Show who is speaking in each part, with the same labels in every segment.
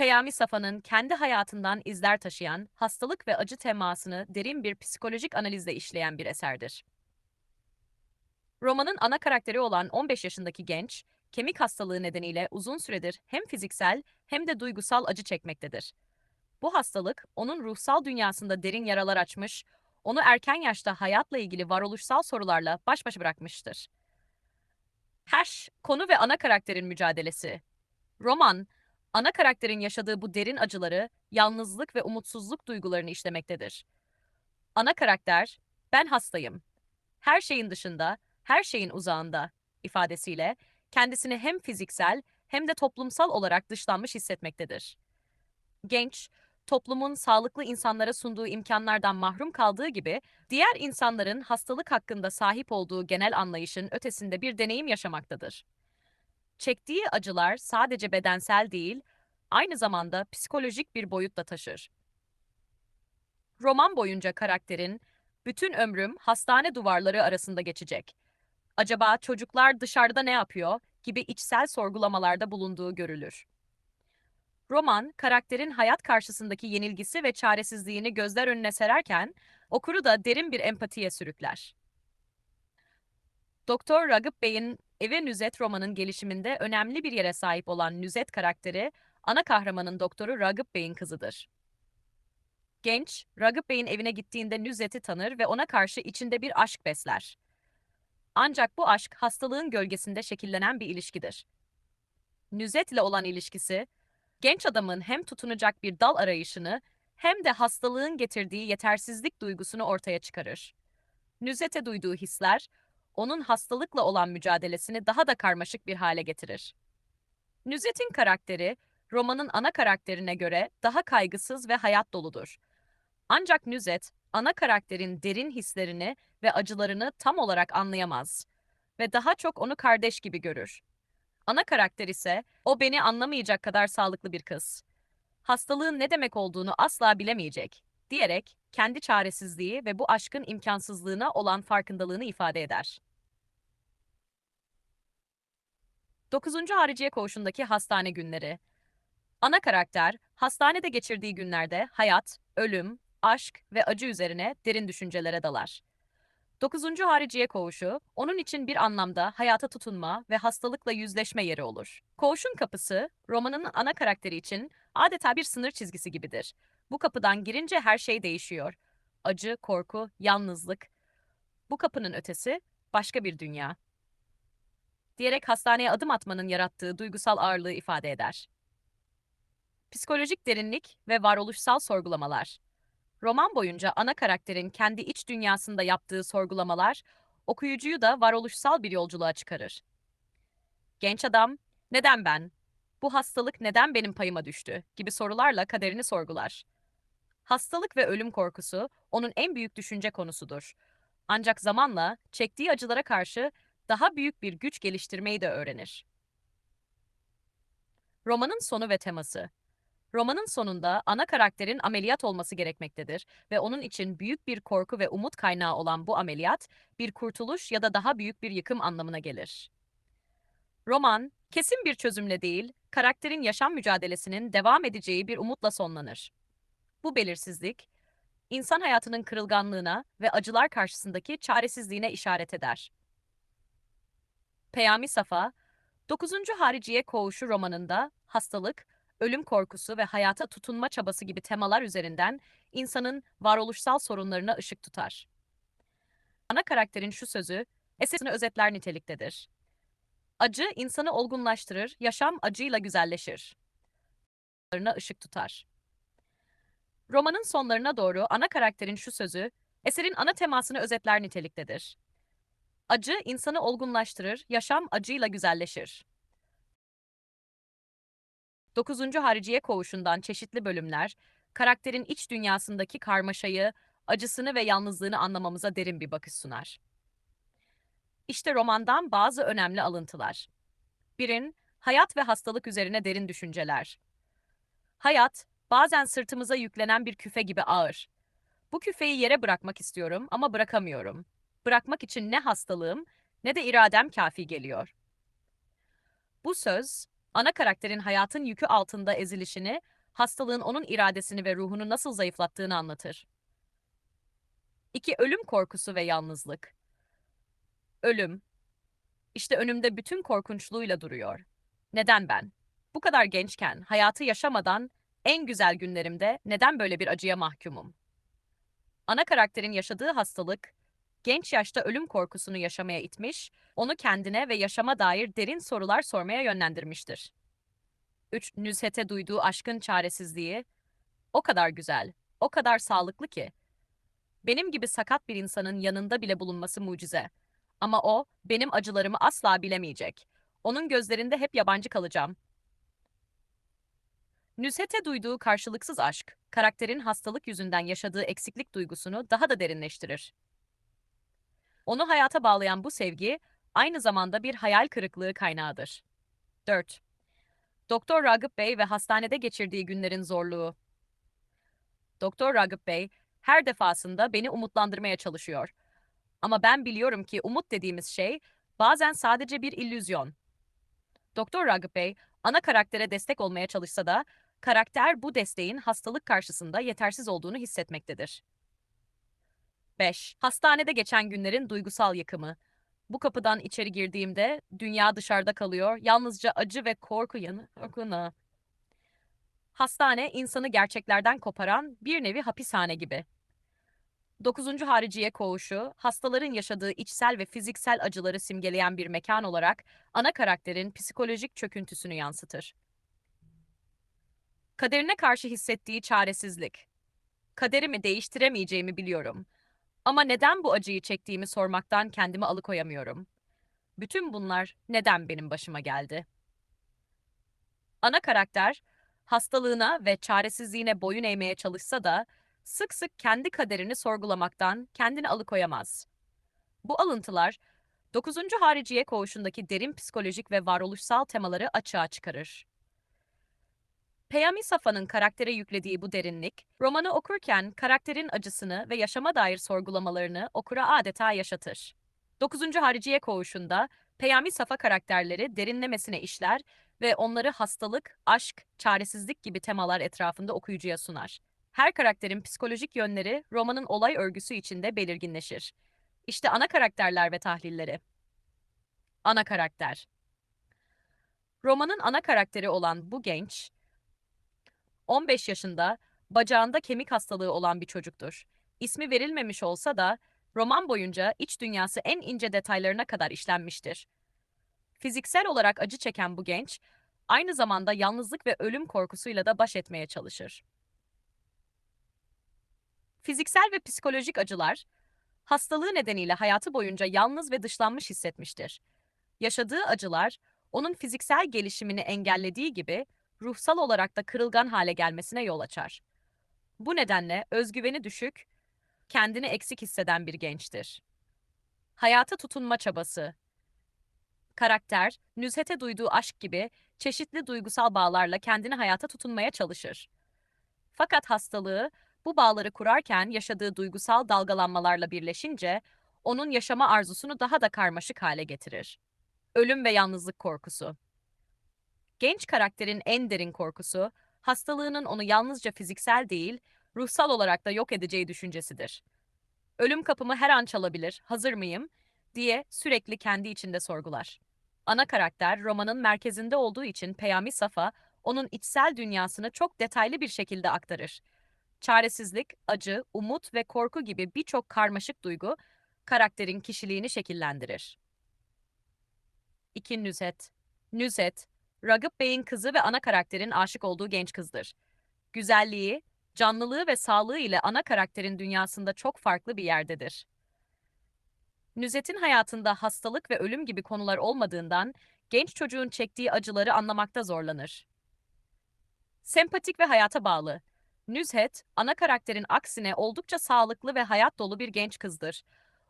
Speaker 1: Peyami Safa'nın kendi hayatından izler taşıyan, hastalık ve acı temasını derin bir psikolojik analizle işleyen bir eserdir. Romanın ana karakteri olan 15 yaşındaki genç, kemik hastalığı nedeniyle uzun süredir hem fiziksel hem de duygusal acı çekmektedir. Bu hastalık onun ruhsal dünyasında derin yaralar açmış, onu erken yaşta hayatla ilgili varoluşsal sorularla baş başa bırakmıştır. Her konu ve ana karakterin mücadelesi. Roman, ana karakterin yaşadığı bu derin acıları, yalnızlık ve umutsuzluk duygularını işlemektedir. Ana karakter, ben hastayım. Her şeyin dışında, her şeyin uzağında ifadesiyle kendisini hem fiziksel hem de toplumsal olarak dışlanmış hissetmektedir. Genç, toplumun sağlıklı insanlara sunduğu imkanlardan mahrum kaldığı gibi diğer insanların hastalık hakkında sahip olduğu genel anlayışın ötesinde bir deneyim yaşamaktadır. Çektiği acılar sadece bedensel değil, aynı zamanda psikolojik bir boyut da taşır. Roman boyunca karakterin bütün ömrüm hastane duvarları arasında geçecek. Acaba çocuklar dışarıda ne yapıyor gibi içsel sorgulamalarda bulunduğu görülür. Roman, karakterin hayat karşısındaki yenilgisi ve çaresizliğini gözler önüne sererken, okuru da derin bir empatiye sürükler. Doktor Ragıp Bey'in Eve Nüzet romanın gelişiminde önemli bir yere sahip olan Nüzet karakteri, ana kahramanın doktoru Ragıp Bey'in kızıdır. Genç, Ragıp Bey'in evine gittiğinde Nüzet'i tanır ve ona karşı içinde bir aşk besler. Ancak bu aşk hastalığın gölgesinde şekillenen bir ilişkidir. Nüzet ile olan ilişkisi, genç adamın hem tutunacak bir dal arayışını hem de hastalığın getirdiği yetersizlik duygusunu ortaya çıkarır. Nüzet'e duyduğu hisler, onun hastalıkla olan mücadelesini daha da karmaşık bir hale getirir. Nüzet'in karakteri, romanın ana karakterine göre daha kaygısız ve hayat doludur. Ancak Nüzet, ana karakterin derin hislerini ve acılarını tam olarak anlayamaz ve daha çok onu kardeş gibi görür. Ana karakter ise o beni anlamayacak kadar sağlıklı bir kız. Hastalığın ne demek olduğunu asla bilemeyecek diyerek kendi çaresizliği ve bu aşkın imkansızlığına olan farkındalığını ifade eder. 9. Hariciye Koğuşu'ndaki hastane günleri. Ana karakter, hastanede geçirdiği günlerde hayat, ölüm, aşk ve acı üzerine derin düşüncelere dalar. 9. Hariciye Koğuşu, onun için bir anlamda hayata tutunma ve hastalıkla yüzleşme yeri olur. Koğuşun kapısı, romanın ana karakteri için adeta bir sınır çizgisi gibidir. Bu kapıdan girince her şey değişiyor. Acı, korku, yalnızlık. Bu kapının ötesi başka bir dünya. Diyerek hastaneye adım atmanın yarattığı duygusal ağırlığı ifade eder. Psikolojik derinlik ve varoluşsal sorgulamalar. Roman boyunca ana karakterin kendi iç dünyasında yaptığı sorgulamalar, okuyucuyu da varoluşsal bir yolculuğa çıkarır. Genç adam, neden ben? Bu hastalık neden benim payıma düştü? gibi sorularla kaderini sorgular. Hastalık ve ölüm korkusu onun en büyük düşünce konusudur. Ancak zamanla çektiği acılara karşı daha büyük bir güç geliştirmeyi de öğrenir. Romanın sonu ve teması Romanın sonunda ana karakterin ameliyat olması gerekmektedir ve onun için büyük bir korku ve umut kaynağı olan bu ameliyat, bir kurtuluş ya da daha büyük bir yıkım anlamına gelir. Roman, kesin bir çözümle değil, karakterin yaşam mücadelesinin devam edeceği bir umutla sonlanır. Bu belirsizlik, insan hayatının kırılganlığına ve acılar karşısındaki çaresizliğine işaret eder. Peyami Safa, 9. Hariciye Koğuşu romanında hastalık, ölüm korkusu ve hayata tutunma çabası gibi temalar üzerinden insanın varoluşsal sorunlarına ışık tutar. Ana karakterin şu sözü, eserini özetler niteliktedir. Acı insanı olgunlaştırır, yaşam acıyla güzelleşir. ışık tutar. Romanın sonlarına doğru ana karakterin şu sözü, eserin ana temasını özetler niteliktedir. Acı insanı olgunlaştırır, yaşam acıyla güzelleşir. 9. Hariciye Koğuşu'ndan çeşitli bölümler, karakterin iç dünyasındaki karmaşayı, acısını ve yalnızlığını anlamamıza derin bir bakış sunar. İşte romandan bazı önemli alıntılar. Birin, hayat ve hastalık üzerine derin düşünceler. Hayat, bazen sırtımıza yüklenen bir küfe gibi ağır. Bu küfeyi yere bırakmak istiyorum ama bırakamıyorum. Bırakmak için ne hastalığım ne de iradem kafi geliyor. Bu söz, Ana karakterin hayatın yükü altında ezilişini, hastalığın onun iradesini ve ruhunu nasıl zayıflattığını anlatır. 2. Ölüm korkusu ve yalnızlık. Ölüm. İşte önümde bütün korkunçluğuyla duruyor. Neden ben? Bu kadar gençken, hayatı yaşamadan en güzel günlerimde neden böyle bir acıya mahkumum? Ana karakterin yaşadığı hastalık, genç yaşta ölüm korkusunu yaşamaya itmiş, onu kendine ve yaşama dair derin sorular sormaya yönlendirmiştir. 3. Nüzhete duyduğu aşkın çaresizliği, o kadar güzel, o kadar sağlıklı ki. Benim gibi sakat bir insanın yanında bile bulunması mucize. Ama o, benim acılarımı asla bilemeyecek. Onun gözlerinde hep yabancı kalacağım. Nüzhete duyduğu karşılıksız aşk, karakterin hastalık yüzünden yaşadığı eksiklik duygusunu daha da derinleştirir. Onu hayata bağlayan bu sevgi, aynı zamanda bir hayal kırıklığı kaynağıdır. 4. Doktor Ragıp Bey ve hastanede geçirdiği günlerin zorluğu. Doktor Ragıp Bey, her defasında beni umutlandırmaya çalışıyor. Ama ben biliyorum ki umut dediğimiz şey bazen sadece bir illüzyon. Doktor Ragıp Bey, ana karaktere destek olmaya çalışsa da karakter bu desteğin hastalık karşısında yetersiz olduğunu hissetmektedir. 5. Hastanede geçen günlerin duygusal yıkımı. Bu kapıdan içeri girdiğimde dünya dışarıda kalıyor, yalnızca acı ve korku yanı. Korkunu. Hastane insanı gerçeklerden koparan bir nevi hapishane gibi. 9. Hariciye Koğuşu, hastaların yaşadığı içsel ve fiziksel acıları simgeleyen bir mekan olarak ana karakterin psikolojik çöküntüsünü yansıtır. Kaderine karşı hissettiği çaresizlik. Kaderimi değiştiremeyeceğimi biliyorum. Ama neden bu acıyı çektiğimi sormaktan kendimi alıkoyamıyorum. Bütün bunlar neden benim başıma geldi? Ana karakter, hastalığına ve çaresizliğine boyun eğmeye çalışsa da sık sık kendi kaderini sorgulamaktan kendini alıkoyamaz. Bu alıntılar, 9. Hariciye Koğuşu'ndaki derin psikolojik ve varoluşsal temaları açığa çıkarır. Peyami Safa'nın karaktere yüklediği bu derinlik, romanı okurken karakterin acısını ve yaşama dair sorgulamalarını okura adeta yaşatır. 9. Hariciye Koğuşu'nda Peyami Safa karakterleri derinlemesine işler ve onları hastalık, aşk, çaresizlik gibi temalar etrafında okuyucuya sunar. Her karakterin psikolojik yönleri romanın olay örgüsü içinde belirginleşir. İşte ana karakterler ve tahlilleri. Ana karakter Romanın ana karakteri olan bu genç, 15 yaşında, bacağında kemik hastalığı olan bir çocuktur. İsmi verilmemiş olsa da roman boyunca iç dünyası en ince detaylarına kadar işlenmiştir. Fiziksel olarak acı çeken bu genç, aynı zamanda yalnızlık ve ölüm korkusuyla da baş etmeye çalışır. Fiziksel ve psikolojik acılar, hastalığı nedeniyle hayatı boyunca yalnız ve dışlanmış hissetmiştir. Yaşadığı acılar, onun fiziksel gelişimini engellediği gibi ruhsal olarak da kırılgan hale gelmesine yol açar. Bu nedenle özgüveni düşük, kendini eksik hisseden bir gençtir. Hayata tutunma çabası. Karakter, nüzhete duyduğu aşk gibi çeşitli duygusal bağlarla kendini hayata tutunmaya çalışır. Fakat hastalığı, bu bağları kurarken yaşadığı duygusal dalgalanmalarla birleşince, onun yaşama arzusunu daha da karmaşık hale getirir. Ölüm ve yalnızlık korkusu. Genç karakterin en derin korkusu, hastalığının onu yalnızca fiziksel değil, ruhsal olarak da yok edeceği düşüncesidir. Ölüm kapımı her an çalabilir, hazır mıyım? diye sürekli kendi içinde sorgular. Ana karakter romanın merkezinde olduğu için Peyami Safa, onun içsel dünyasını çok detaylı bir şekilde aktarır. Çaresizlik, acı, umut ve korku gibi birçok karmaşık duygu karakterin kişiliğini şekillendirir. 2. Nüzhet Nüzhet, Ragıp Bey'in kızı ve ana karakterin aşık olduğu genç kızdır. Güzelliği, canlılığı ve sağlığı ile ana karakterin dünyasında çok farklı bir yerdedir. Nüzet'in hayatında hastalık ve ölüm gibi konular olmadığından genç çocuğun çektiği acıları anlamakta zorlanır. Sempatik ve hayata bağlı. Nüzhet, ana karakterin aksine oldukça sağlıklı ve hayat dolu bir genç kızdır.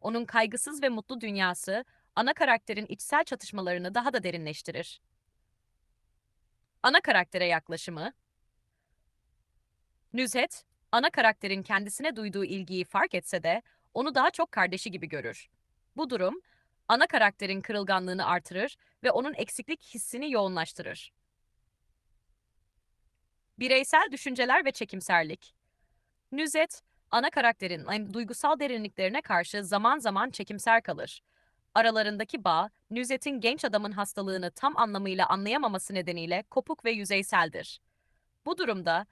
Speaker 1: Onun kaygısız ve mutlu dünyası, ana karakterin içsel çatışmalarını daha da derinleştirir. Ana karaktere yaklaşımı Nüzhet, ana karakterin kendisine duyduğu ilgiyi fark etse de onu daha çok kardeşi gibi görür. Bu durum, ana karakterin kırılganlığını artırır ve onun eksiklik hissini yoğunlaştırır. Bireysel düşünceler ve çekimserlik. Nüzet, ana karakterin duygusal derinliklerine karşı zaman zaman çekimser kalır. Aralarındaki bağ, Nüzet'in genç adamın hastalığını tam anlamıyla anlayamaması nedeniyle kopuk ve yüzeyseldir. Bu durumda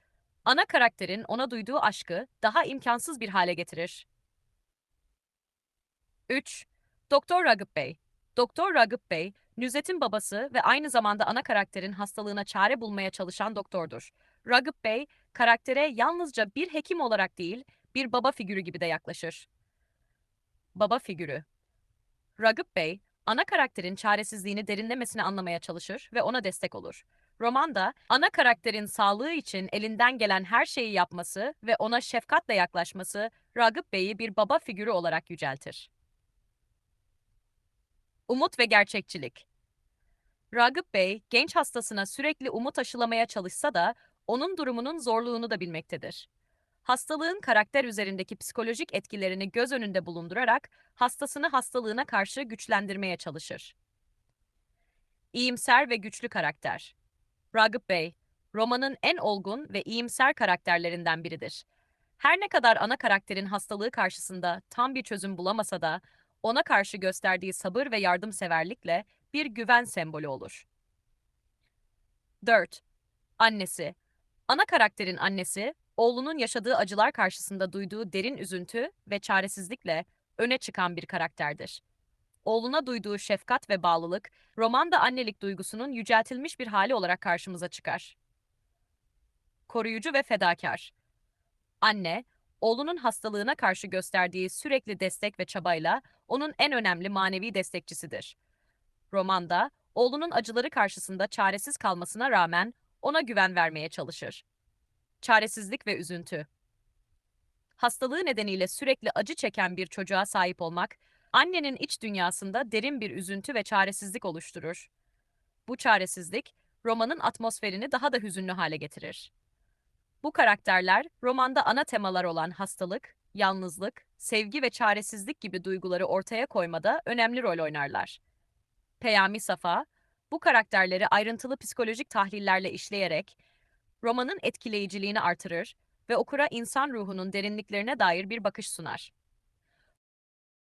Speaker 1: ana karakterin ona duyduğu aşkı daha imkansız bir hale getirir. 3. Doktor Ragıp Bey Doktor Ragıp Bey, Nüzet'in babası ve aynı zamanda ana karakterin hastalığına çare bulmaya çalışan doktordur. Ragıp Bey, karaktere yalnızca bir hekim olarak değil, bir baba figürü gibi de yaklaşır. Baba figürü Ragıp Bey, ana karakterin çaresizliğini derinlemesine anlamaya çalışır ve ona destek olur. Romanda, ana karakterin sağlığı için elinden gelen her şeyi yapması ve ona şefkatle yaklaşması, Ragıp Bey'i bir baba figürü olarak yüceltir. Umut ve gerçekçilik Ragıp Bey, genç hastasına sürekli umut aşılamaya çalışsa da, onun durumunun zorluğunu da bilmektedir. Hastalığın karakter üzerindeki psikolojik etkilerini göz önünde bulundurarak, hastasını hastalığına karşı güçlendirmeye çalışır. İyimser ve güçlü karakter Ragıp Bey, romanın en olgun ve iyimser karakterlerinden biridir. Her ne kadar ana karakterin hastalığı karşısında tam bir çözüm bulamasa da, ona karşı gösterdiği sabır ve yardımseverlikle bir güven sembolü olur. 4. Annesi Ana karakterin annesi, oğlunun yaşadığı acılar karşısında duyduğu derin üzüntü ve çaresizlikle öne çıkan bir karakterdir. Oğluna duyduğu şefkat ve bağlılık, romanda annelik duygusunun yüceltilmiş bir hali olarak karşımıza çıkar. Koruyucu ve fedakar Anne, oğlunun hastalığına karşı gösterdiği sürekli destek ve çabayla onun en önemli manevi destekçisidir. Romanda, oğlunun acıları karşısında çaresiz kalmasına rağmen ona güven vermeye çalışır. Çaresizlik ve üzüntü. Hastalığı nedeniyle sürekli acı çeken bir çocuğa sahip olmak, annenin iç dünyasında derin bir üzüntü ve çaresizlik oluşturur. Bu çaresizlik, romanın atmosferini daha da hüzünlü hale getirir. Bu karakterler, romanda ana temalar olan hastalık, yalnızlık, sevgi ve çaresizlik gibi duyguları ortaya koymada önemli rol oynarlar. Peyami Safa, bu karakterleri ayrıntılı psikolojik tahlillerle işleyerek romanın etkileyiciliğini artırır ve okura insan ruhunun derinliklerine dair bir bakış sunar.